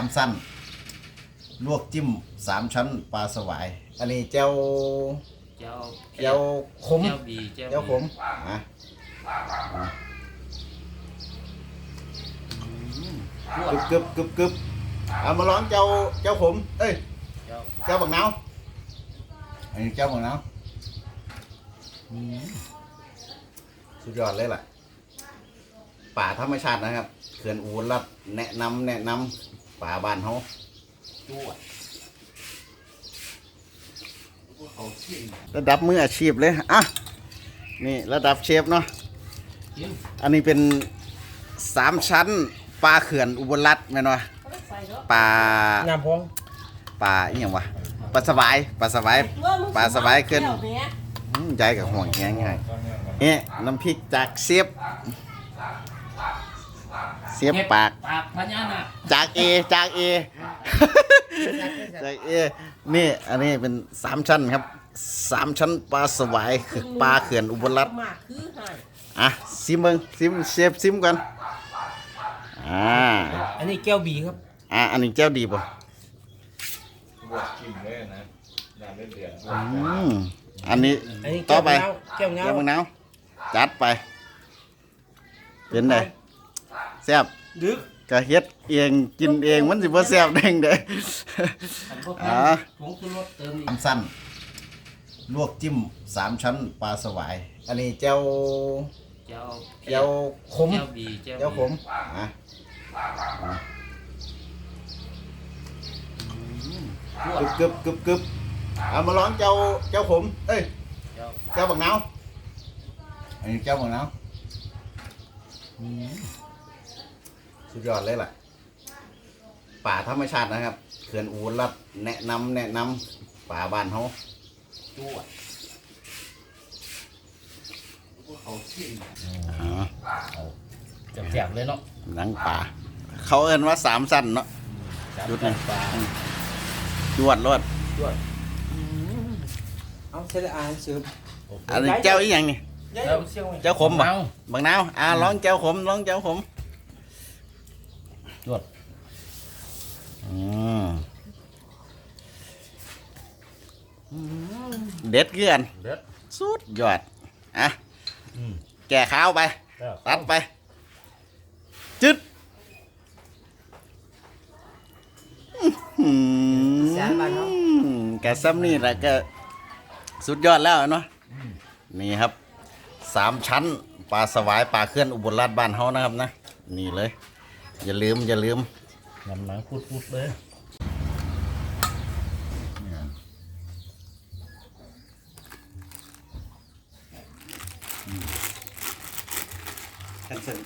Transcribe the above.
ามสั้น ลวกจิ้มสามชั้นปลาสวาย อันนี้เจ้าเจ้าเจ้าขม เจ้าบีเจ้าเจ้าขมอะลวกึกบกึบกึบกึบเอามาร้องเจ้าเจ้าขม เอ้ย เจ้าเจ้าบักนาวอันนี้เจ้าบักนาวสุดยอดเลยล่ะ ป่าธรรมชาตินะครับ เขื่อนอูรัดแนะนำแนะนำ ป่าบ้านเขาจวดเขาเที่ยงระดับมืออาชีพเลยอะนี่ระดับเชฟเนาะกินอันนี้เป็นสามชั้นปลาเขื่อนอุบลรัตน์แม่นวะปลาน้ำพองปลาอีหยังวะปลาสบายปลาสบาย ปลาสบายขึ้น อืมใจกับห่วงแงไงนี่น้ำพริกจากเสียบ เสียบปาก ปากพญานาคจากเอจากเอจากเอนี่อันนี้เป็นสามชั้นครับสามชั้นปลาสวายคือปลาเขื่อนอุบลรัตน์มากคือให้อะซิมเบิงซิมเชฟซิมกันอ่าอันนี้แก้วบีครับอะอันนี้เจ้าดีป่ะบวกกินเลยนะน้ำเลือดเดือดอืมอันนี้อันนี้ต่อไปแก้วเงาเจ้ามึงนาวจัดไป เป็นไง แซ่บดึกกะเฮ็ดเองกินเองมันสิบ่แซ่บเด้งเด้ขันพวกอ่าผงชูรสเติมอีกสั้นลวกจิ้มสามชั้นปลาสวาย อันนี้เจ้าเจ้าเจ้าขมเจ้าบีเจ้าเจ้าขมอะจวกึดบกึบกึบกึบเอามาร้องเจ้าเจ้าขมเอ้ยเจ้าเจ้าบักนาวอันนี้เจ้าบักนาว สุดยอดเลยล่ะ ป่าธรรมชาตินะครับ เขื่อนอูรัดแนะนำแนะนำป่าบ้านเขาจวดเขาเที่ยงอ๋อแจ่บๆเลยเนาะหนังป่า เขาเอิ้นว่าสามสั้นเนาะจุดหนึ่งปลาจวดรวดเอาเทเลอาร์เสิร์ฟอันนี้เจ้าอีหยังนี่เจ้าเชี่ยวไหมเจ้าขมบ่เอาบักนาวอ่าร้องเจ้าขมร้องเจ้าขม จวดอืมเด็ดเกลือนเด็ดสุดยอด อะแก่ข้าวไปตัดไป จึดอื้อสารบ้านเขาหือแกซ้ำนี่แหละก็สุดยอดแล้วเนาะนี่ครับสามชั้นปลาสวายปลาเคลื่อนอุบลราชบ้านเฮานะครับนะ นี่เลย อย่าลืม อย่าลืมน้ำหนังพุดๆเลยแคนเซิล